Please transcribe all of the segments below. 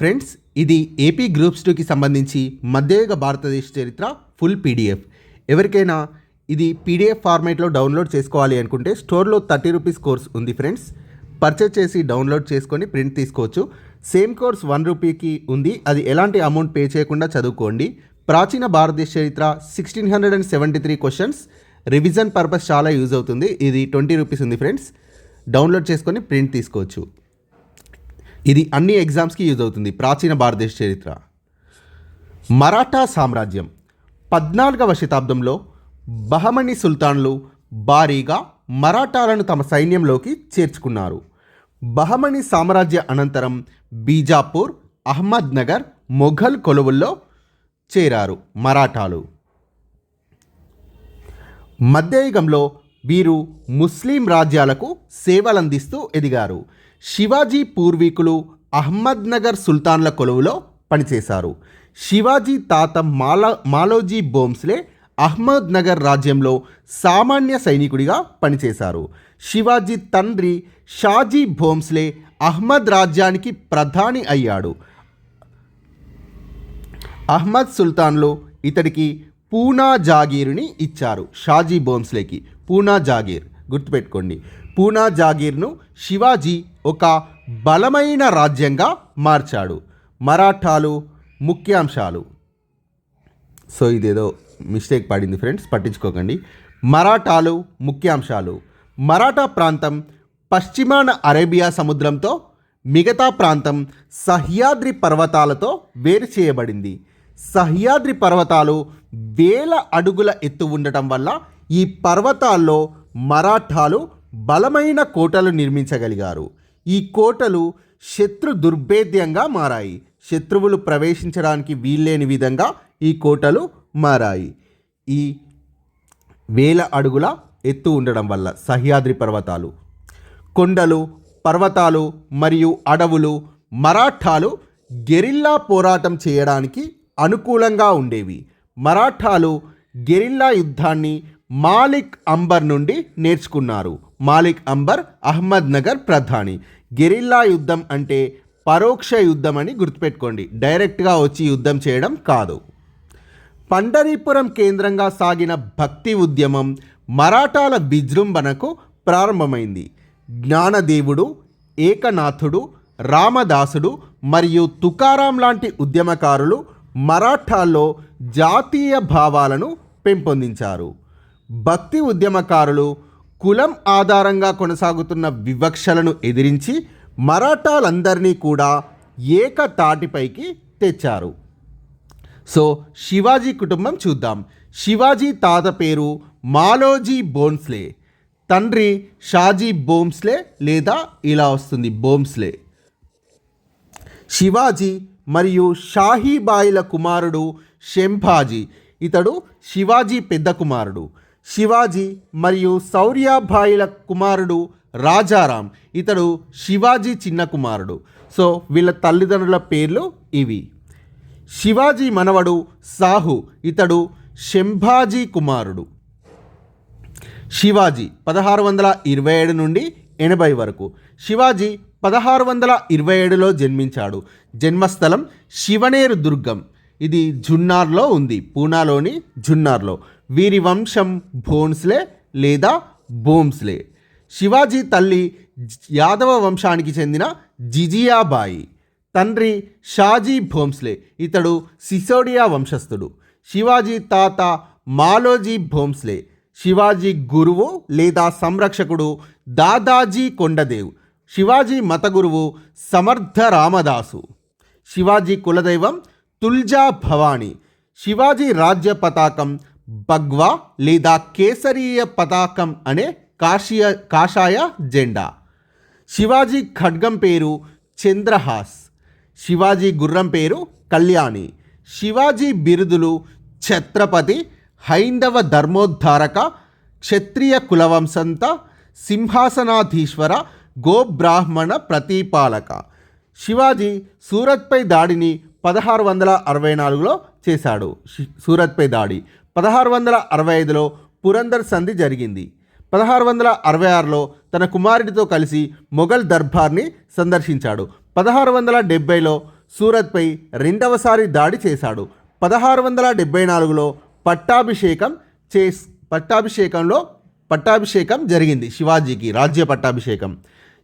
Friends ఇది AP groups టూకి సంబంధించి మధ్యయుగ భారతదేశ చరిత్ర ఫుల్ పీడిఎఫ్ ఎవరికైనా ఇది పీడిఎఫ్ ఫార్మేట్లో డౌన్లోడ్ చేసుకోవాలి అనుకుంటే స్టోర్లో థర్టీ రూపీస్ కోర్స్ ఉంది ఫ్రెండ్స్. పర్చేజ్ చేసి డౌన్లోడ్ చేసుకొని ప్రింట్ తీసుకోవచ్చు. సేమ్ కోర్స్ వన్ రూపీకి ఉంది. అది ఎలాంటి అమౌంట్ పే చేయకుండా చదువుకోండి. ప్రాచీన భారతదేశ చరిత్ర sixteen hundred and seventy three questions revision purpose చాలా యూజ్ అవుతుంది. ఇది ట్వంటీ రూపీస్ ఉంది ఫ్రెండ్స్. డౌన్లోడ్ చేసుకొని ప్రింట్ తీసుకోవచ్చు. ఇది అన్ని ఎగ్జామ్స్కి యూజ్ అవుతుంది. ప్రాచీన భారతదేశ చరిత్ర. మరాఠా సామ్రాజ్యం పద్నాలుగవ శతాబ్దంలో బహమణి సుల్తాన్లు భారీగా మరాఠాలను తమ సైన్యంలోకి చేర్చుకున్నారు. బహమణి సామ్రాజ్య అనంతరం బీజాపూర్ అహ్మద్ నగర్ మొఘల్ కొలువుల్లో చేరారు మరాఠాలు. మధ్యయుగంలో వీరు ముస్లిం రాజ్యాలకు సేవలందిస్తూ ఎదిగారు. శివాజీ పూర్వీకులు అహ్మద్నగర్ సుల్తాన్ల కొలువులో పనిచేశారు. శివాజీ తాత మాల మాలోజీ బోమ్స్లే అహ్మద్నగర్ రాజ్యంలో సామాన్య సైనికుడిగా పనిచేశారు. శివాజీ తండ్రి షాజీ భోమ్స్లే అహ్మద్ రాజ్యానికి ప్రధాని అయ్యాడు. అహ్మద్ సుల్తాన్లు ఇతడికి పూనా జాగీర్ని ఇచ్చారు. షాజీ భోమ్స్లేకి పూనా జాగీర్ గుర్తుపెట్టుకోండి. పూనా జాగీర్ను శివాజీ ఒక బలమైన రాజ్యంగా మార్చాడు. మరాఠాలు ముఖ్యాంశాలు. సో ఇదేదో మిస్టేక్ పడింది ఫ్రెండ్స్ పట్టించుకోకండి. మరాఠాలు ముఖ్యాంశాలు. మరాఠా ప్రాంతం పశ్చిమాన అరేబియా సముద్రంతో మిగతా ప్రాంతం సహ్యాద్రి పర్వతాలతో వేరు చేయబడింది. సహ్యాద్రి పర్వతాలు వేల అడుగుల ఎత్తు ఉండటం వల్ల ఈ పర్వతాల్లో మరాఠాలు బలమైన కోటలు నిర్మించగలిగారు. ఈ కోటలు శత్రు దుర్భేద్యంగా మారాయి. శత్రువులు ప్రవేశించడానికి వీల్లేని విధంగా ఈ కోటలు మారాయి. ఈ వేల అడుగుల ఎత్తు ఉండడం వల్ల సహ్యాద్రి పర్వతాలు కొండలు పర్వతాలు మరియు అడవులు మరాఠాలు గెరిల్లా పోరాటం చేయడానికి అనుకూలంగా ఉండేవి. మరాఠాలు గెరిల్లా యుద్ధాన్ని మాలిక్ అంబర్ నుండి నేర్చుకున్నారు. మాలిక్ అంబర్ అహ్మద్ నగర్ ప్రధాని. గెరిల్లా యుద్ధం అంటే పరోక్ష యుద్ధం అని గుర్తుపెట్టుకోండి. డైరెక్ట్గా వచ్చి యుద్ధం చేయడం కాదు. పండరీపురం కేంద్రంగా సాగిన భక్తి ఉద్యమం మరాఠాల విజృంభణకు ప్రారంభమైంది. జ్ఞానదేవుడు ఏకనాథుడు రామదాసుడు మరియు తుకారాం లాంటి ఉద్యమకారులు మరాఠాల్లో జాతీయ భావాలను పెంపొందించారు. భక్తి ఉద్యమకారులు కులం ఆధారంగా కొనసాగుతున్న వివక్షలను ఎదిరించి మరాఠాలందరినీ కూడా ఏకతాటిపైకి తెచ్చారు. సో శివాజీ కుటుంబం చూద్దాం. శివాజీ తాత పేరు మాలోజీ బోన్స్లే. తండ్రి షాజీ బోమ్స్లే లేదా ఇలా వస్తుంది బోమ్స్లే. శివాజీ మరియు షాహీబాయిల కుమారుడు శంభాజీ ఇతడు శివాజీ పెద్ద కుమారుడు. శివాజీ మరియు సౌర్యాభాయిల కుమారుడు రాజారాం. ఇతడు శివాజీ చిన్న కుమారుడు. సో వీళ్ళ తల్లిదండ్రుల పేర్లు ఇవి. శివాజీ మనవడు సాహు ఇతడు శంభాజీ కుమారుడు. శివాజీ పదహారు వందల ఇరవై ఏడు నుండి ఎనభై వరకు. శివాజీ పదహారు వందల ఇరవై ఏడులో జన్మించాడు. జన్మస్థలం శివనేరు దుర్గం. ఇది జున్నార్లో ఉంది పూనాలోని జున్నార్లో. వీరి వంశం భోన్స్లే లేదా బోమ్స్లే. శివాజీ తల్లి యాదవ వంశానికి చెందిన జిజియాబాయి. తండ్రి షాజీ భోంస్లే ఇతడు సిసోడియా వంశస్థుడు. శివాజీ తాత మాలోజీ భోంస్లే శివాజీ గురువు లేదా సంరక్షకుడు దాదాజీ కొండదేవ్. శివాజీ మత గురువు సమర్థ రామదాసు. శివాజీ కులదైవం తుల్జా భవాని. శివాజీ రాజ్య పతాకం బగ్వా లేదా కేసరీయ పతాకం అనే కాషియ కాషాయ జెండా. శివాజీ ఖడ్గం పేరు చంద్రహాస్. శివాజీ గుర్రం పేరు కళ్యాణి. శివాజీ బిరుదులు ఛత్రపతి హైందవ ధర్మోద్ధారక క్షత్రియ కులవంశంత సింహాసనాధీశ్వర గోబ్రాహ్మణ ప్రతిపాలక. శివాజీ సూరత్పై దాడిని పదహారు వందల అరవై నాలుగులో చేశాడు. సూరత్పై దాడి. పదహారు వందల అరవై ఐదులో పురందర్ సంధి జరిగింది. పదహారు వందల అరవై ఆరులో తన కుమారుడితో కలిసి మొఘల్ దర్బార్ని సందర్శించాడు. పదహారు వందల డెబ్బైలో సూరత్పై రెండవసారి దాడి చేశాడు. పదహారు వందల డెబ్బై నాలుగులో పట్టాభిషేకం చే పట్టాభిషేకంలో పట్టాభిషేకం జరిగింది. శివాజీకి రాజ్య పట్టాభిషేకం.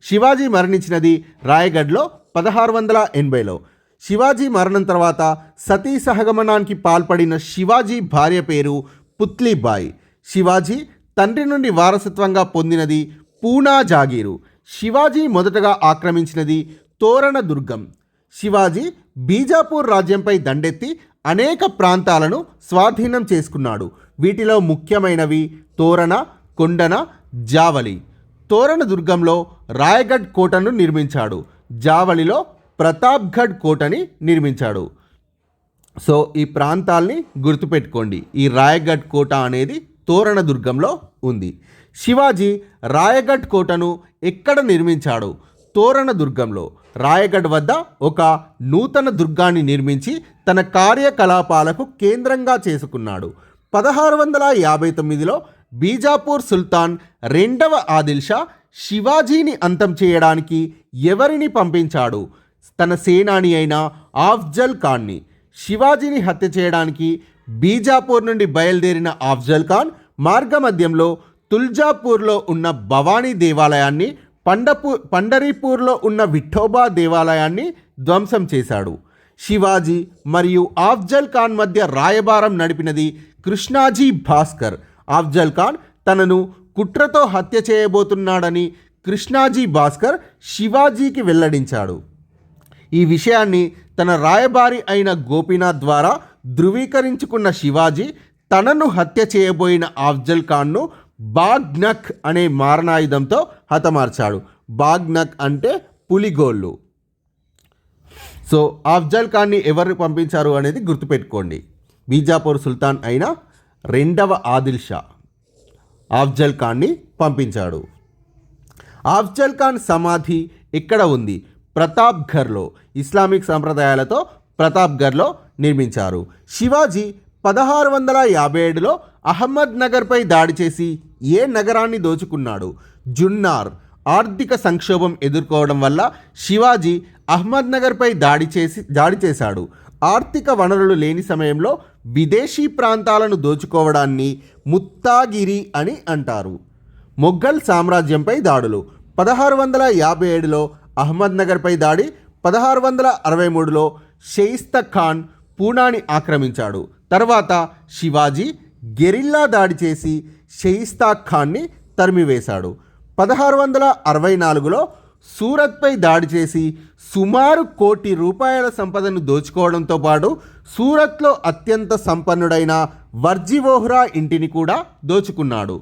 శివాజీ మరణించినది రాయగఢ్లో పదహారు వందల ఎనభైలో. శివాజీ మరణం తర్వాత సతీ సహగమనానికి పాల్పడిన శివాజీ భార్య పేరు పుత్లీబాయి. శివాజీ తండ్రి నుండి వారసత్వంగా పొందినది పూనా జాగీరు. శివాజీ మొదటగా ఆక్రమించినది తోరణ దుర్గం. శివాజీ బీజాపూర్ రాజ్యంపై దండెత్తి అనేక ప్రాంతాలను స్వాధీనం చేసుకున్నాడు. వీటిలో ముఖ్యమైనవి తోరణ కొండన జావలి తోరణ దుర్గంలో రాయగఢ్ కోటను నిర్మించాడు. జావలిలో ప్రతాప్గఢ్ కోటని నిర్మించాడు. సో ఈ ప్రాంతాల్ని గుర్తుపెట్టుకోండి. ఈ రాయగఢ్ కోట అనేది తోరణదుర్గంలో ఉంది. శివాజీ రాయగఢ్ కోటను ఎక్కడ నిర్మించాడు? తోరణదుర్గంలో. రాయగఢ్ వద్ద ఒక నూతన దుర్గాన్ని నిర్మించి తన కార్యకలాపాలకు కేంద్రంగా చేసుకున్నాడు. పదహారు వందల యాభై తొమ్మిదిలో బీజాపూర్ సుల్తాన్ రెండవ ఆదిల్ షా శివాజీని అంతం చేయడానికి ఎవరిని పంపించాడు? తన సేనాని అయిన ఆఫ్జల్ ఖాన్ని. శివాజీని హత్య చేయడానికి బీజాపూర్ నుండి బయలుదేరిన ఆఫ్జల్ ఖాన్ మార్గమధ్యంలో తుల్జాపూర్లో ఉన్న భవానీ దేవాలయాన్ని పండపూ పండరీపూర్లో ఉన్న విఠోబా దేవాలయాన్ని ధ్వంసం చేశాడు. శివాజీ మరియు ఆఫ్జల్ ఖాన్ మధ్య రాయబారం నడిపినది కృష్ణాజీ భాస్కర్. ఆఫ్జల్ ఖాన్ తనను కుట్రతో హత్య చేయబోతున్నాడని కృష్ణాజీ భాస్కర్ శివాజీకి వెల్లడించాడు. ఈ విషయాన్ని తన రాయబారి అయిన గోపీనాథ్ ద్వారా ధృవీకరించుకున్న శివాజీ తనను హత్య చేయబోయిన ఆఫ్జల్ ఖాన్ను బాగ్నక్ అనే మారణాయుధంతో హతమార్చాడు. బాగ్నక్ అంటే పులిగోళ్ళు. సో ఆఫ్జల్ ఖాన్ని ఎవరు పంపించారు అనేది గుర్తుపెట్టుకోండి. బీజాపూర్ సుల్తాన్ అయిన రెండవ ఆదిల్ షా ఆఫ్జల్ ఖాన్ని పంపించాడు. ఆఫ్జల్ ఖాన్ సమాధి ఎక్కడ ఉంది? ప్రతాప్ఘర్లో ఇస్లామిక్ సంప్రదాయాలతో ప్రతాప్ఘర్లో నిర్మించారు. శివాజీ పదహారు వందల యాభై ఏడులో అహ్మద్ నగర్పై దాడి చేసి ఏ నగరాన్ని దోచుకున్నాడు? జున్నార్ ఆర్థిక సంక్షోభం ఎదుర్కోవడం వల్ల శివాజీ అహ్మద్ నగర్పై దాడి చేసి దాడి చేశాడు. ఆర్థిక వనరులు లేని సమయంలో విదేశీ ప్రాంతాలను దోచుకోవడాన్ని ముత్తాగిరి అని అంటారు. మొఘల్ సామ్రాజ్యంపై దాడులు పదహారు వందల యాభై ఏడులో అహ్మద్ నగర్పై దాడి పదహారు వందల అరవై మూడులో షెయిస్తా ఖాన్ పూనాని ఆక్రమించాడు. తర్వాత శివాజీ గెరిల్లా దాడి చేసి షెయిస్తా ఖాన్ని తరిమివేశాడు. పదహారు వందల అరవై నాలుగులో సూరత్పై దాడి చేసి సుమారు కోటి రూపాయల సంపదను దోచుకోవడంతో పాటు సూరత్లో అత్యంత సంపన్నుడైన వర్జివోహ్రా ఇంటిని కూడా దోచుకున్నాడు.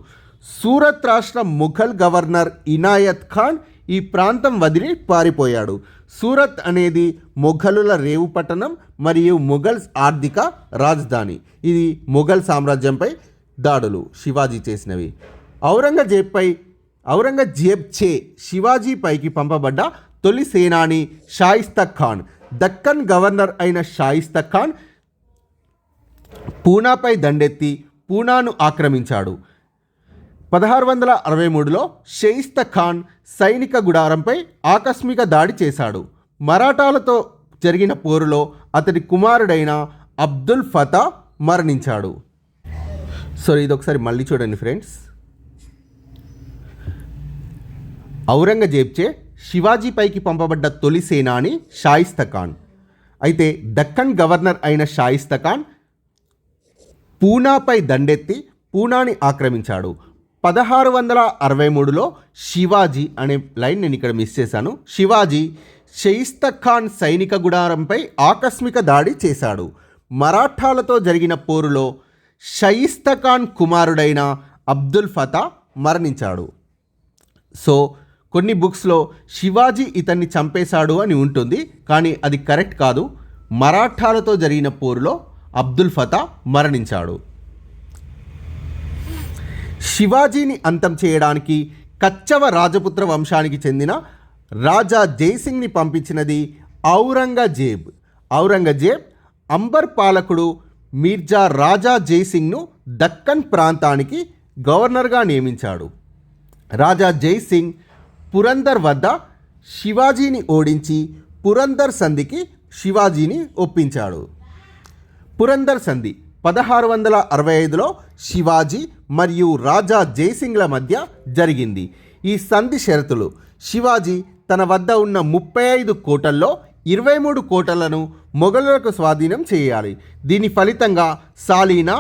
సూరత్ రాష్ట్ర ముఘల్ గవర్నర్ ఇనాయత్ ఖాన్ ఈ ప్రాంతం వదిలి పారిపోయాడు. సూరత్ అనేది మొఘలుల రేవు పట్టణం మరియు మొఘల్స్ ఆర్థిక రాజధాని. ఇది మొఘల్ సామ్రాజ్యంపై దాడులు శివాజీ చేసినవి. ఔరంగజేబ్పై ఔరంగజేబ్ చే శివాజీపైకి పంపబడ్డ తొలి సేనాని షాయిస్తా ఖాన్ దక్కన్ గవర్నర్ అయిన షాయిస్తా ఖాన్ పూనాపై దండెత్తి పూనాను ఆక్రమించాడు. పదహారు వందల అరవై మూడులో షెయిస్త ఖాన్ సైనిక గుడారంపై ఆకస్మిక దాడి చేశాడు. మరాఠాలతో జరిగిన పోరులో అతడి కుమారుడైన అబ్దుల్ ఫతా మరణించాడు. సో ఇది ఒకసారి మళ్ళీ చూడండి ఫ్రెండ్స్. ఔరంగజేబ్చే శివాజీపైకి పంపబడ్డ తొలి సేనాని షాయిస్తా ఖాన్. అయితే దక్కన్ గవర్నర్ అయిన షాయిస్తా ఖాన్ పూనాపై దండెత్తి పూనాని ఆక్రమించాడు. పదహారు వందల అరవై మూడులో శివాజీ అనే లైన్ నేను ఇక్కడ మిస్ చేశాను. శివాజీ షయిస్తా ఖాన్ సైనిక గుడారంపై ఆకస్మిక దాడి చేశాడు. మరాఠాలతో జరిగిన పోరులో షయిస్తా ఖాన్ కుమారుడైన అబ్దుల్ ఫతా మరణించాడు. సో కొన్ని బుక్స్లో శివాజీ ఇతన్ని చంపేశాడు అని ఉంటుంది కానీ అది కరెక్ట్ కాదు. మరాఠాలతో జరిగిన పోరులో అబ్దుల్ ఫతా మరణించాడు. శివాజీని అంతం చేయడానికి కచ్చవ రాజపుత్ర వంశానికి చెందిన రాజా జైసింగ్ని పంపించినది ఔరంగజేబ్. ఔరంగజేబ్ అంబర్ పాలకుడు మీర్జా రాజా జైసింగ్ను దక్కన్ ప్రాంతానికి గవర్నర్గా నియమించాడు. రాజా జైసింగ్ పురందర్ వద్ద శివాజీని ఓడించి పురందర్ సంధికి శివాజీని ఒప్పించాడు. పురందర్ సంధి పదహారు వందల అరవై ఐదులో శివాజీ మరియు రాజా జైసింగ్ల మధ్య జరిగింది. ఈ సంధి షరతులు శివాజీ తన వద్ద ఉన్న ముప్పై ఐదు కోటల్లో ఇరవై మూడు కోటలను మొఘలులకు స్వాధీనం చేయాలి. దీని ఫలితంగా సాలీనా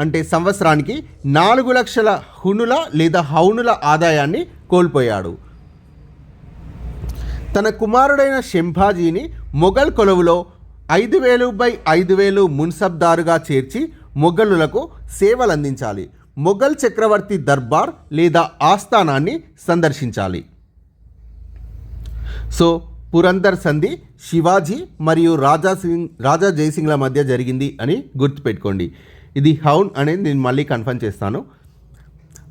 అంటే సంవత్సరానికి నాలుగు లక్షల హునుల లేదా హౌనుల ఆదాయాన్ని కోల్పోయాడు. తన కుమారుడైన శంభాజీని మొఘల్ కొలువులో ఐదు వేలు బై ఐదు వేలు మున్సబ్దారుగా చేర్చి మొఘలులకు సేవలందించాలి. మొఘల్ చక్రవర్తి దర్బార్ లేదా ఆస్థానాన్ని సందర్శించాలి. సో పురందర్ సంధి శివాజీ మరియు రాజా సింగ్ రాజా జయసింగ్ల మధ్య జరిగింది అని గుర్తుపెట్టుకోండి. ఇది హౌన్ అనేది నేను మళ్ళీ కన్ఫర్మ్ చేస్తాను.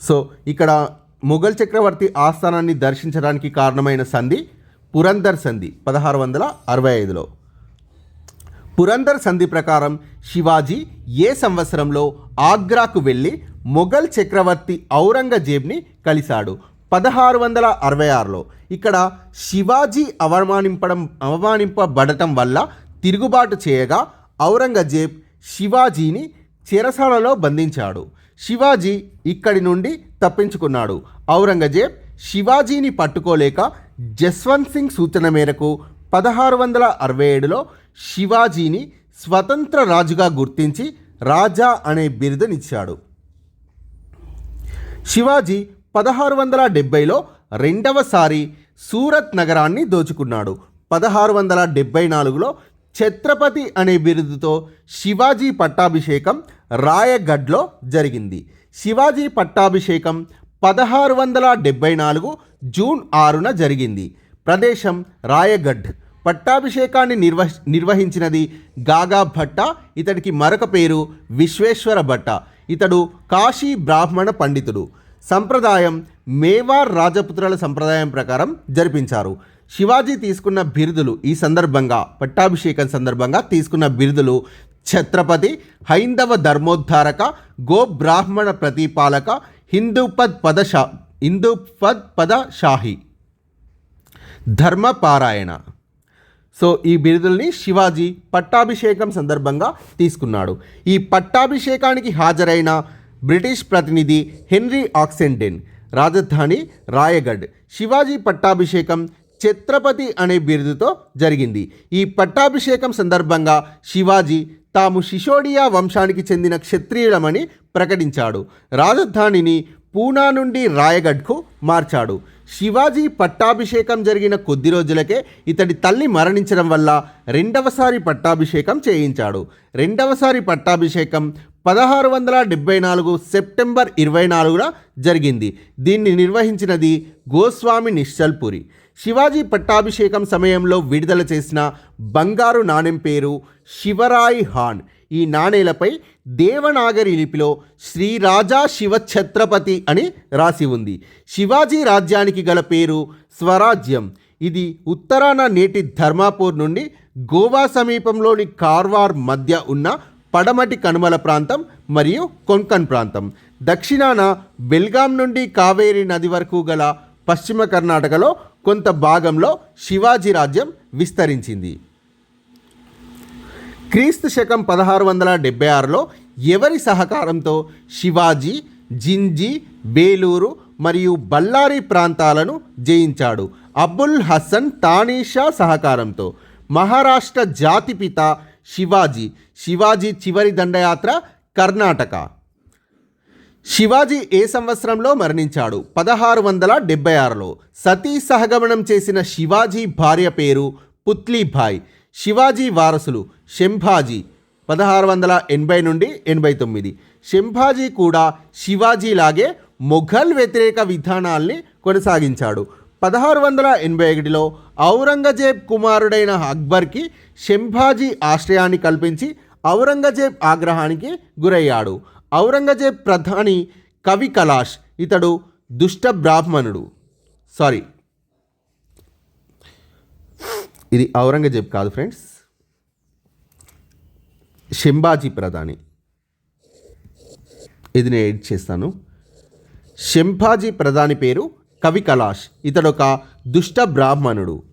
సో ఇక్కడ మొఘల్ చక్రవర్తి ఆస్థానాన్ని దర్శించడానికి కారణమైన సంధి పురందర్ సంధి పదహారు వందల అరవై ఐదులో. పురందర్ సంధి ప్రకారం శివాజీ ఏ సంవత్సరంలో ఆగ్రాకు వెళ్ళి మొఘల్ చక్రవర్తి ఔరంగజేబ్ని కలిశాడు. పదహారు వందల అరవై ఆరులో. ఇక్కడ శివాజీ అవమానింపడం అవమానింపబడటం వల్ల తిరుగుబాటు చేయగా ఔరంగజేబ్ శివాజీని చెరసాలలో బంధించాడు. శివాజీ ఇక్కడి నుండి తప్పించుకున్నాడు. ఔరంగజేబ్ శివాజీని పట్టుకోలేక జస్వంత్ సింగ్ సూచన మేరకు పదహారు వందల అరవై ఏడులో శివాజీని స్వతంత్ర రాజుగా గుర్తించి రాజా అనే బిరుదునిచ్చాడు. శివాజీ పదహారు వందల డెబ్బైలో రెండవసారి సూరత్ నగరాన్ని దోచుకున్నాడు. పదహారు వందల డెబ్బై నాలుగులో ఛత్రపతి అనే బిరుదుతో శివాజీ పట్టాభిషేకం రాయగఢ్లో జరిగింది. శివాజీ పట్టాభిషేకం పదహారు వందల డెబ్బై నాలుగు జూన్ ఆరున జరిగింది. ప్రదేశం రాయగఢ్. పట్టాభిషేకాన్ని నిర్వ నిర్వహించినది గాగా భట్ట ఇతడికి మరొక పేరు విశ్వేశ్వర భట్ట. ఇతడు కాశీ బ్రాహ్మణ పండితుడు. సంప్రదాయం మేవార్ రాజపుత్రుల సంప్రదాయం ప్రకారం జరిపించారు. శివాజీ తీసుకున్న బిరుదులు ఈ సందర్భంగా పట్టాభిషేకం సందర్భంగా తీసుకున్న బిరుదులు ఛత్రపతి హైందవ ధర్మోద్ధారక గో బ్రాహ్మణ ప్రతిపాలక హిందూపద్ పదశా హిందూపద్ పద షాహి ధర్మపారాయణ సో ఈ బిరుదుల్ని శివాజీ పట్టాభిషేకం సందర్భంగా తీసుకున్నాడు. ఈ పట్టాభిషేకానికి హాజరైన బ్రిటిష్ ప్రతినిధి హెన్రీ ఆక్సెండెన్ రాజధాని రాయగఢ్ శివాజీ పట్టాభిషేకం ఛత్రపతి అనే బిరుదుతో జరిగింది. ఈ పట్టాభిషేకం సందర్భంగా శివాజీ తాము శిశోడియా వంశానికి చెందిన క్షత్రియులమని ప్రకటించాడు. రాజధానిని పూనా నుండి రాయగఢ్కు మార్చాడు. శివాజీ పట్టాభిషేకం జరిగిన కొద్ది రోజులకే ఇతడి తల్లి మరణించడం వల్ల రెండవసారి పట్టాభిషేకం చేయించాడు. రెండవసారి పట్టాభిషేకం పదహారు వందల డెబ్బై నాలుగు సెప్టెంబర్ ఇరవై నాలుగున జరిగింది. దీన్ని నిర్వహించినది గోస్వామి నిశ్చల్పురి. శివాజీ పట్టాభిషేకం సమయంలో విడుదల చేసిన బంగారు నాణెం పేరు శివరాయ్ హాన్ ఈ నాణేలపై దేవనాగరి లిపిలో శ్రీరాజా శివ ఛత్రపతి అని రాసి ఉంది. శివాజీ రాజ్యానికి గల పేరు స్వరాజ్యం. ఇది ఉత్తరాన నేటి ధర్మాపూర్ నుండి గోవా సమీపంలోని కార్వార్ మధ్య ఉన్న పడమటి కనుమల ప్రాంతం మరియు కొంకన్ ప్రాంతం. దక్షిణాన బెల్గాం నుండి కావేరి నది వరకు గల పశ్చిమ కర్ణాటకలో కొంత భాగంలో శివాజీ రాజ్యం విస్తరించింది. క్రీస్తు శకం పదహారు వందల డెబ్బై ఆరులో ఎవరి సహకారంతో శివాజీ జింజి బేలూరు మరియు బళ్ళారి ప్రాంతాలను జయించాడు? అబుల్ హసన్ తానీషా సహకారంతో. మహారాష్ట్ర జాతిపిత శివాజీ. శివాజీ చివరి దండయాత్ర కర్ణాటక. శివాజీ ఏ సంవత్సరంలో మరణించాడు? పదహారు వందల డెబ్బై ఆరులో. సతీ సహగమనం చేసిన శివాజీ భార్య పేరు పుత్లీభాయ్. శివాజీ వారసులు శంభాజీ పదహారు వందల ఎనభై నుండి ఎనభై తొమ్మిది. శంభాజీ కూడా శివాజీలాగే మొఘల్ వ్యతిరేక విధానాల్ని కొనసాగించాడు. పదహారు వందల ఎనభై ఒకటిలో ఔరంగజేబ్ కుమారుడైన అక్బర్కి శంభాజీ ఆశ్రయాన్ని కల్పించి ఔరంగజేబ్ ఆగ్రహానికి గురయ్యాడు. ఔరంగజేబ్ ప్రధాని కవి కలాష్ ఇతడు దుష్ట బ్రాహ్మణుడు. సారీ ఇది ఔరంగజేబ్ కాదు ఫ్రెండ్స్. శంభాజీ ప్రధాని. ఇది నేను ఎడిట్ చేస్తాను. శంభాజీ ప్రధాని పేరు కవి కలాష్ ఇతడొక దుష్ట బ్రాహ్మణుడు.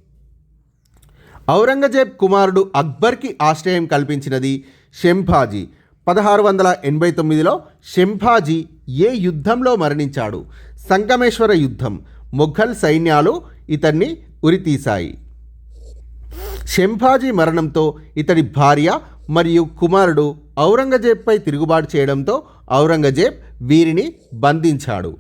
ఔరంగజేబ్ కుమారుడు అక్బర్కి ఆశ్రయం కల్పించినది షెంభాజీ పదహారు వందల ఎనభై తొమ్మిదిలో షెంభాజీ ఏ యుద్ధంలో మరణించాడు? సంగమేశ్వర యుద్ధం. మొఘల్ సైన్యాలు ఇతన్ని ఉరితీశాయి. షెంభాజీ మరణంతో ఇతడి భార్య మరియు కుమారుడు ఔరంగజేబ్పై తిరుగుబాటు చేయడంతో ఔరంగజేబ్ వీరిని బంధించాడు.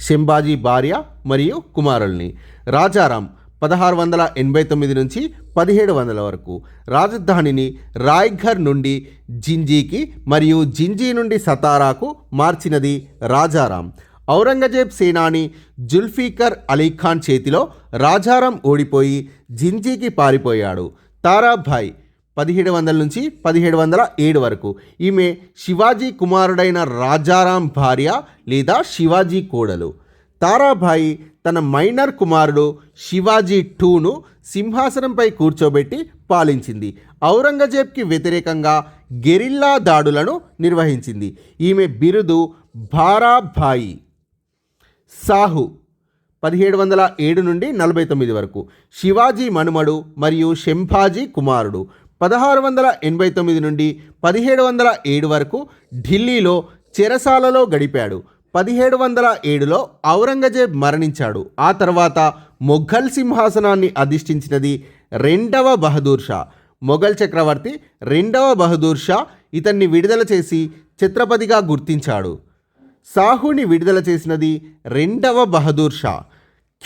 షెంబాజీ భార్య మరియు కుమారుల్ని. రాజారాం పదహారు వందల ఎనభై తొమ్మిది నుంచి పదిహేడు వందల వరకు. రాజధానిని రాయ్ఘర్ నుండి జింజీకి మరియు జింజీ నుండి సతారాకు మార్చినది రాజారాం. ఔరంగజేబ్ సేనాని జుల్ఫీకర్ అలీఖాన్ చేతిలో రాజారాం ఓడిపోయి జింజీకి పారిపోయాడు. తారాభాయ్ పదిహేడు వందల నుంచి పదిహేడు వందల ఏడు వరకు. ఈమె శివాజీ కుమారుడైన రాజారాం భార్య లేదా శివాజీ కోడలు. తారాభాయి తన మైనర్ కుమారుడు శివాజీ టూను సింహాసనంపై కూర్చోబెట్టి పాలించింది. ఔరంగజేబ్కి వ్యతిరేకంగా గెరిల్లా దాడులను నిర్వహించింది. ఈమె బిరుదు భారాభాయి. సాహు పదిహేడు వందల ఏడు నుండి నలభై తొమ్మిది వరకు. శివాజీ మనుమడు మరియు శంభాజీ కుమారుడు పదహారు వందల ఎనభై తొమ్మిది నుండి పదిహేడు వందల ఏడు వరకు ఢిల్లీలో చెరసాలలో గడిపాడు. పదిహేడు వందల ఏడులో ఔరంగజేబ్ మరణించాడు. ఆ తర్వాత మొఘల్ సింహాసనాన్ని అధిష్ఠించినది రెండవ బహదూర్ షా. మొఘల్ చక్రవర్తి రెండవ బహదూర్ షా ఇతన్ని విడుదల చేసి ఛత్రపతిగా గుర్తించాడు. సాహుని విడుదల చేసినది రెండవ బహదూర్ షా.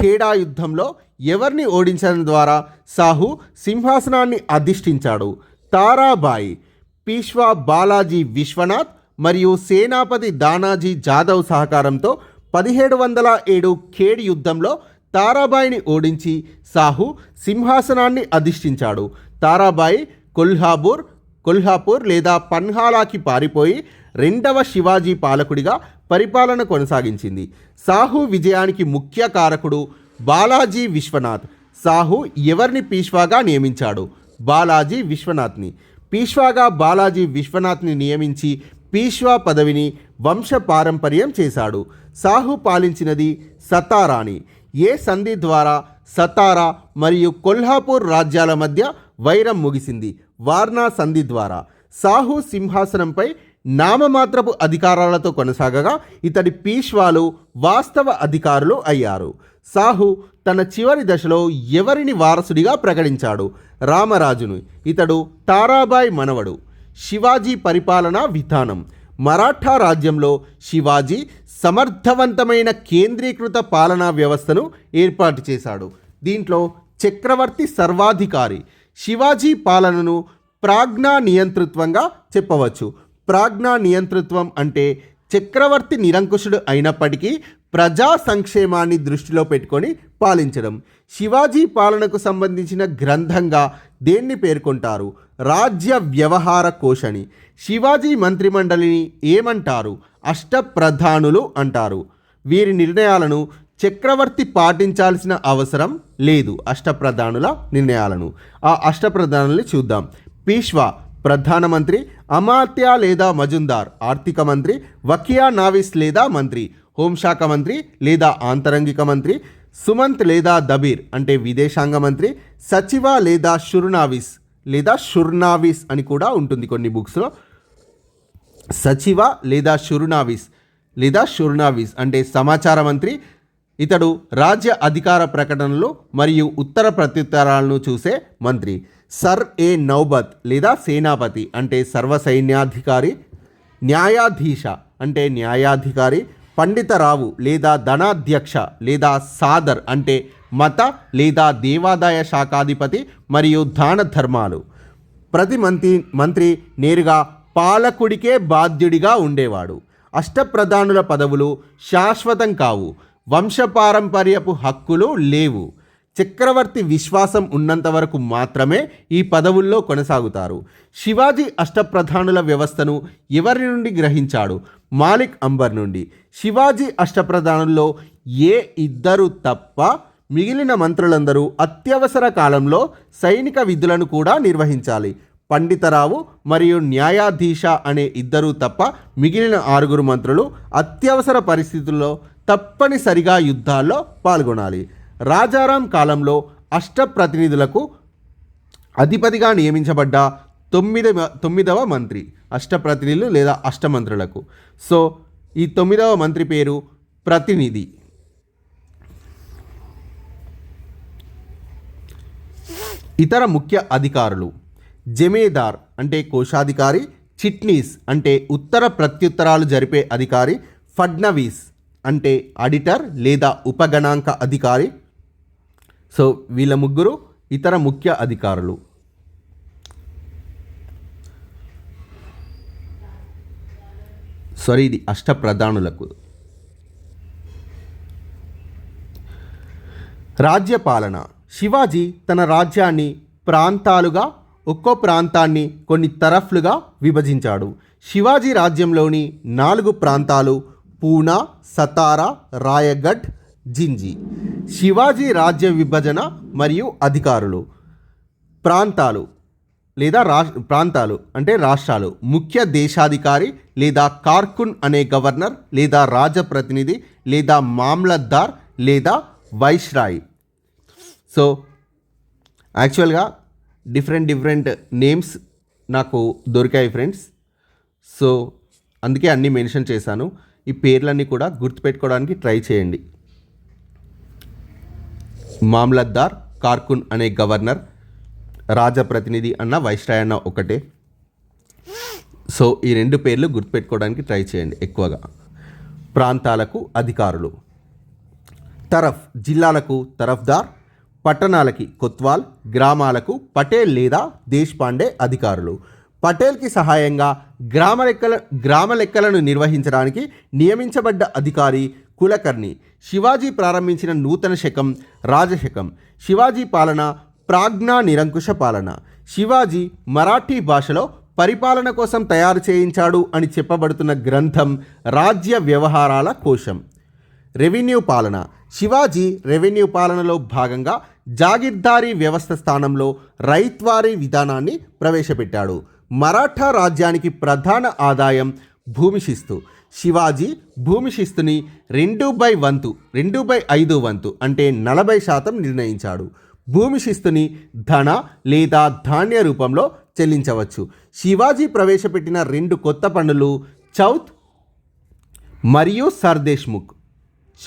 ఖేడా యుద్ధంలో ఎవరిని ఓడించడం ద్వారా సాహు సింహాసనాన్ని అధిష్ఠించాడు. తారాబాయి పీష్వా బాలాజీ విశ్వనాథ్ మరియు సేనాపతి దానాజీ జాదవ్ సహకారంతో పదిహేడు వందల ఏడు ఖేడ్ యుద్ధంలో తారాబాయిని ఓడించి సాహు సింహాసనాన్ని అధిష్ఠించాడు. తారాబాయి కొల్హాపూర్ కొల్హాపూర్ లేదా పన్హాలాకి పారిపోయి రెండవ శివాజీ పాలకుడిగా పరిపాలన కొనసాగించింది. సాహు విజయానికి ముఖ్య కారకుడు బాలాజీ విశ్వనాథ్. సాహు ఎవరిని పీష్వాగా నియమించాడు? బాలాజీ విశ్వనాథ్ని. పీష్వాగా బాలాజీ విశ్వనాథ్ని నియమించి పీష్వా పదవిని వంశ పారంపర్యం చేశాడు. సాహు పాలించినది సతారాని ఏ సంధి ద్వారా సతారా మరియు కొల్హాపూర్ రాజ్యాల మధ్య వైరం ముగిసింది? వార్నా సంధి ద్వారా సాహు సింహాసనంపై నామమాత్రపు అధికారాలతో కొనసాగగా ఇతడి పీష్వాలు వాస్తవ అధికారులు అయ్యారు. సాహు తన చివరి దశలో ఎవరిని వారసుడిగా ప్రకటించాడు? రామరాజును. ఇతడు తారాబాయ్ మనవడు. శివాజీ పరిపాలనా విధానం. మరాఠా రాజ్యంలో శివాజీ సమర్థవంతమైన కేంద్రీకృత పాలనా వ్యవస్థను ఏర్పాటు చేశాడు. దీంట్లో చక్రవర్తి సర్వాధికారి శివాజీ పాలనను ప్రాజ్ఞా నియంతృత్వంగా చెప్పవచ్చు. ప్రాజ్ఞా నియంతృత్వం అంటే చక్రవర్తి నిరంకుశుడు అయినప్పటికీ ప్రజా సంక్షేమాన్ని దృష్టిలో పెట్టుకొని పాలించడం. శివాజీ పాలనకు సంబంధించిన గ్రంథంగా దేన్ని పేర్కొంటారు? రాజ్య వ్యవహార కోశని. శివాజీ మంత్రిమండలిని ఏమంటారు? అష్టప్రధానులు అంటారు. వీరి నిర్ణయాలను చక్రవర్తి పాటించాల్సిన అవసరం లేదు అష్టప్రధానుల నిర్ణయాలను. ఆ అష్టప్రధానుల్ని చూద్దాం. పీష్వా ప్రధానమంత్రి అమాత్య లేదా మజుందార్ ఆర్థిక మంత్రి వకియా నావిస్ లేదా మంత్రి హోంశాఖ మంత్రి లేదా ఆంతరంగిక మంత్రి సుమంత్ లేదా దబీర్ అంటే విదేశాంగ మంత్రి సచివ లేదా షుర్నావిస్ లేదా షుర్నావిస్ అని కూడా ఉంటుంది కొన్ని బుక్స్లో. సచివ లేదా షుర్నావిస్ లేదా షుర్నావిస్ అంటే సమాచార మంత్రి ఇతడు రాజ్య అధికార ప్రకటనలు మరియు ఉత్తర ప్రత్యుత్తరాలను చూసే మంత్రి. సర్ ఏ నౌబత్ లేదా సేనాపతి అంటే సర్వసైన్యాధికారి న్యాయాధీశ అంటే న్యాయాధికారి పండితరావు లేదా ధనాధ్యక్ష లేదా సాదర్ అంటే మత లేదా దేవాదాయ శాఖాధిపతి మరియు దాన ధర్మాలు. ప్రతి మంత్రి మంత్రి నేరుగా పాలకుడికే బాధ్యుడిగా ఉండేవాడు. అష్టప్రధానుల పదవులు శాశ్వతం కావు. వంశపారంపర్యపు హక్కులు లేవు. చక్రవర్తి విశ్వాసం ఉన్నంత వరకు మాత్రమే ఈ పదవుల్లో కొనసాగుతారు. శివాజీ అష్టప్రధానుల వ్యవస్థను ఎవరి నుండి గ్రహించాడు? మాలిక్ అంబర్ నుండి. శివాజీ అష్టప్రధానుల్లో ఏ ఇద్దరు తప్ప మిగిలిన మంత్రులందరూ అత్యవసర కాలంలో సైనిక విధులను కూడా నిర్వహించాలి. పండితరావు మరియు న్యాయాధీశ అనే ఇద్దరు తప్ప మిగిలిన ఆరుగురు మంత్రులు అత్యవసర పరిస్థితుల్లో తప్పనిసరిగా యుద్ధాల్లో పాల్గొనాలి. రాజారాం కాలంలో అష్టప్రతినిధులకు అధిపతిగా నియమించబడ్డ తొమ్మిది తొమ్మిదవ మంత్రి అష్టప్రతినిధులు లేదా అష్టమంత్రులకు. సో ఈ తొమ్మిదవ మంత్రి పేరు ప్రతినిధి. ఇతర ముఖ్య అధికారులు. జమేదార్ అంటే కోశాధికారి చిట్నీస్ అంటే ఉత్తర ప్రత్యుత్తరాలు జరిపే అధికారి ఫడ్నవీస్ అంటే ఆడిటర్ లేదా ఉపగణాంక అధికారి. సో వీళ్ళ ముగ్గురు ఇతర ముఖ్య అధికారులు. సారీ ఇది అష్టప్రధానులకు రాజ్యపాలన. శివాజీ తన రాజ్యాన్ని ప్రాంతాలుగా ఒక్కో ప్రాంతాన్ని కొన్ని తరఫ్లుగా విభజించాడు. శివాజీ రాజ్యంలోని నాలుగు ప్రాంతాలు పూనా సతారా రాయగఢ్ జింజి. శివాజీ రాజ్య విభజన మరియు అధికారులు. ప్రాంతాలు లేదా రా ప్రాంతాలు అంటే రాష్ట్రాలు. ముఖ్య దేశాధికారి లేదా కార్కున్ అనే గవర్నర్ లేదా రాజప్రతినిధి లేదా మామ్లద్దార్ లేదా వైస్రాయ్ సో యాక్చువల్గా డిఫరెంట్ డిఫరెంట్ నేమ్స్ నాకు దొరికాయి ఫ్రెండ్స్. సో అందుకే అన్నీ మెన్షన్ చేశాను. ఈ పేర్లన్నీ కూడా గుర్తుపెట్టుకోవడానికి ట్రై చేయండి. మామ్లద్దార్ కార్కున్ అనే గవర్నర్ రాజప్రతినిధి అన్న వైస్రాయ్ అన్న ఒకటే. సో ఈ రెండు పేర్లు గుర్తుపెట్టుకోవడానికి ట్రై చేయండి ఎక్కువగా. ప్రాంతాలకు అధికారులు. తరఫ్ జిల్లాలకు తరఫ్దార్ పట్టణాలకి కొత్వాల్ గ్రామాలకు పటేల్ లేదా దేశ్పాండే అధికారులు. పటేల్కి సహాయంగా గ్రామ లెక్కల గ్రామ లెక్కలను నిర్వహించడానికి నియమించబడ్డ అధికారి కులకర్ణి. శివాజీ ప్రారంభించిన నూతన శకం రాజశకం. శివాజీ పాలన ప్రాజ్ఞా నిరంకుశ పాలన. శివాజీ మరాఠీ భాషలో పరిపాలన కోసం తయారు చేయించాడు అని చెప్పబడుతున్న గ్రంథం రాజ్య వ్యవహారాల కోశం. రెవెన్యూ పాలన. శివాజీ రెవెన్యూ పాలనలో భాగంగా జాగీర్దారీ వ్యవస్థ స్థానంలో రైత్వారీ విధానాన్ని ప్రవేశపెట్టాడు. మరాఠా రాజ్యానికి ప్రధాన ఆదాయం భూమి శిస్తు శివాజీ భూమి శిస్తుని రెండు బై వంతు రెండు బై ఐదు వంతు అంటే నలభై శాతం నిర్ణయించాడు. భూమి శిస్తుని ధన లేదా ధాన్య రూపంలో చెల్లించవచ్చు. శివాజీ ప్రవేశపెట్టిన రెండు కొత్త పన్నులు చౌత్ మరియు సర్దేశ్ముఖ్.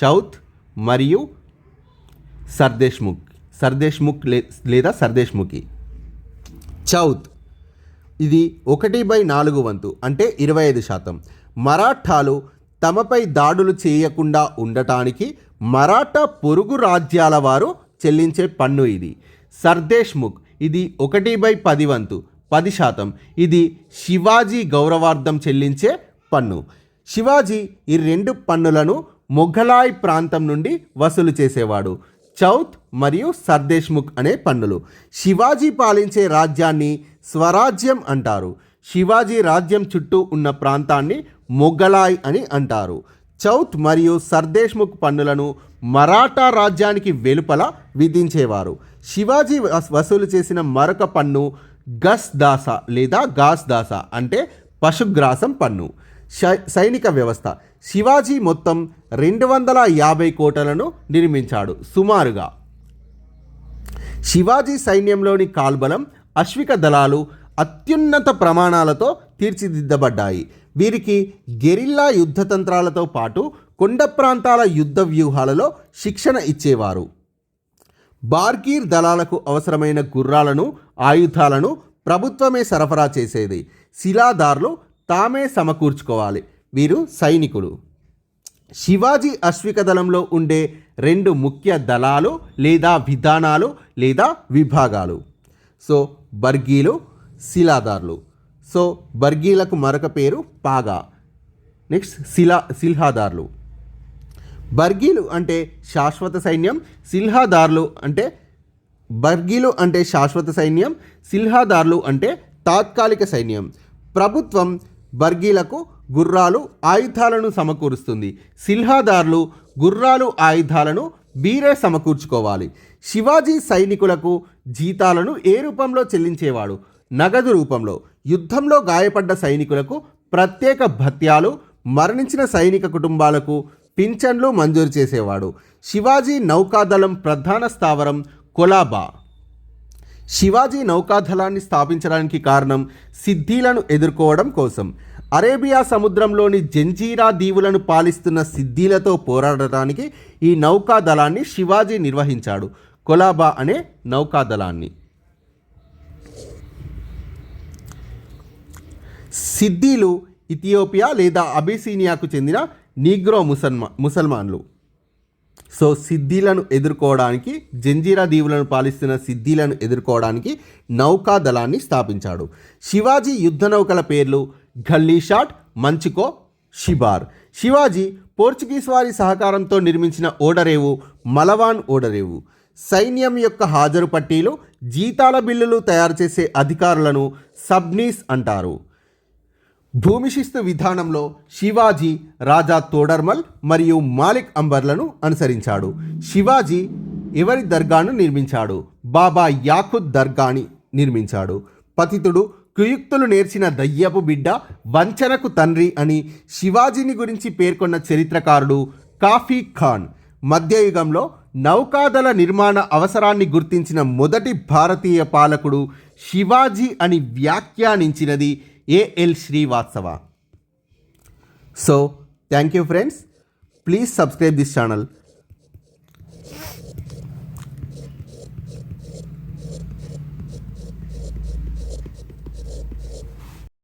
చౌత్ మరియు సర్దేశ్ముఖ్. సర్దేశ్ముఖ్ లే లేదా సర్దేశ్ముఖి. చౌత్. ఇది ఒకటి బై నాలుగు వంతు అంటే ఇరవై ఐదు శాతం. మరాఠాలు తమపై దాడులు చేయకుండా ఉండటానికి మరాఠా పొరుగు రాజ్యాల వారు చెల్లించే పన్ను ఇది. సర్దేశ్ముఖ్ ఇది ఒకటి బై పది వంతు పది శాతం. ఇది శివాజీ గౌరవార్థం చెల్లించే పన్ను. శివాజీ ఈ రెండు పన్నులను మొఘలాయ్ ప్రాంతం నుండి వసూలు చేసేవాడు. చౌత్ మరియు సర్దేశ్ముఖ్ అనే పన్నులు. శివాజీ పాలించే రాజ్యాన్ని స్వరాజ్యం అంటారు. శివాజీ రాజ్యం చుట్టూ ఉన్న ప్రాంతాన్ని మొఘలాయ్ అని అంటారు. చౌత్ మరియు సర్దేశ్ముఖ్ పన్నులను మరాఠా రాజ్యానికి వెలుపల విధించేవారు. శివాజీ వసూలు చేసిన మరొక పన్ను గస్ దాస లేదా గాస్ దాస అంటే పశుగ్రాసం పన్ను. సైనిక వ్యవస్థ. శివాజీ మొత్తం రెండు వందల యాభై కోటలను నిర్మించాడు. సుమారుగా శివాజీ సైన్యంలోని కాల్బలం అశ్విక దళాలు అత్యున్నత ప్రమాణాలతో తీర్చిదిద్దబడ్డాయి. వీరికి గెరిల్లా యుద్ధ తంత్రాలతో పాటు కొండ ప్రాంతాల యుద్ధ వ్యూహాలలో శిక్షణ ఇచ్చేవారు. బార్గీర్ దళాలకు అవసరమైన గుర్రాలను ఆయుధాలను ప్రభుత్వమే సరఫరా చేసేది. శిలాదార్లు తామే సమకూర్చుకోవాలి. వీరు సైనికులు. శివాజీ అశ్విక దళంలో ఉండే రెండు ముఖ్య దళాలు లేదా విధానాలు లేదా విభాగాలు. సో బర్గీలు శిలాదార్లు. సో బర్గీలకు మరొక పేరు పాగా. నెక్స్ట్ శిలా సిల్హాదార్లు బర్గీలు అంటే శాశ్వత సైన్యం సిల్హాదార్లు అంటే బర్గీలు అంటే శాశ్వత సైన్యం సిల్హాదార్లు అంటే తాత్కాలిక సైన్యం. ప్రభుత్వం బర్గీలకు గుర్రాలు ఆయుధాలను సమకూరుస్తుంది. సిల్హాదార్లు గుర్రాలు ఆయుధాలను బీరే సమకూర్చుకోవాలి. శివాజీ సైనికులకు జీతాలను ఏ రూపంలో చెల్లించేవాడు? నగదు రూపంలో. యుద్ధంలో గాయపడ్డ సైనికులకు ప్రత్యేక భత్యాలు మరణించిన సైనిక కుటుంబాలకు పింఛన్లు మంజూరు చేసేవాడు. శివాజీ నౌకాదళం ప్రధాన స్థావరం కొలాబా. శివాజీ నౌకాదళాన్ని స్థాపించడానికి కారణం సిద్ధీలను ఎదుర్కోవడం కోసం. అరేబియా సముద్రంలోని జంజీరా దీవులను పాలిస్తున్న సిద్ధీలతో పోరాడటానికి ఈ నౌకాదళాన్ని శివాజీ నిర్వహించాడు. కొలాబా అనే నౌకాదళాన్ని. సిద్ధీలు ఇథియోపియా లేదా అబిసీనియాకు చెందిన నీగ్రో ముసల్మా ముసల్మాన్లు. సో సిద్ధిలను ఎదుర్కోవడానికి జంజీరా దీవులను పాలిస్తున్న సిద్ధిలను ఎదుర్కోవడానికి నౌకాదళాన్ని స్థాపించాడు. శివాజీ యుద్ధ నౌకల పేర్లు ఘల్లీషాట్ మంచికో షిబార్. శివాజీ పోర్చుగీస్ వారి సహకారంతో నిర్మించిన ఓడరేవు మలవాన్ ఓడరేవు. సైన్యం యొక్క హాజరు పట్టీలు జీతాల బిల్లులు తయారు చేసే అధికారులను సబ్నీస్ అంటారు. భూమిశిస్తు విధానంలో శివాజీ రాజా తోడర్మల్ మరియు మాలిక్ అంబర్లను అనుసరించాడు. శివాజీ ఎవరి దర్గాను నిర్మించాడు? బాబా యాకుద్ దర్గాని నిర్మించాడు. పతితుడు కుయుక్తులు నేర్చిన దయ్యపు బిడ్డ వంచనకు తండ్రి అని శివాజీని గురించి పేర్కొన్న చరిత్రకారుడు కాఫీ ఖాన్. మధ్యయుగంలో నౌకాదళ నిర్మాణ అవసరాన్ని గుర్తించిన మొదటి భారతీయ పాలకుడు శివాజీ అని వ్యాఖ్యానించినది A L Srivastava So, thank you friends. Please subscribe this channel.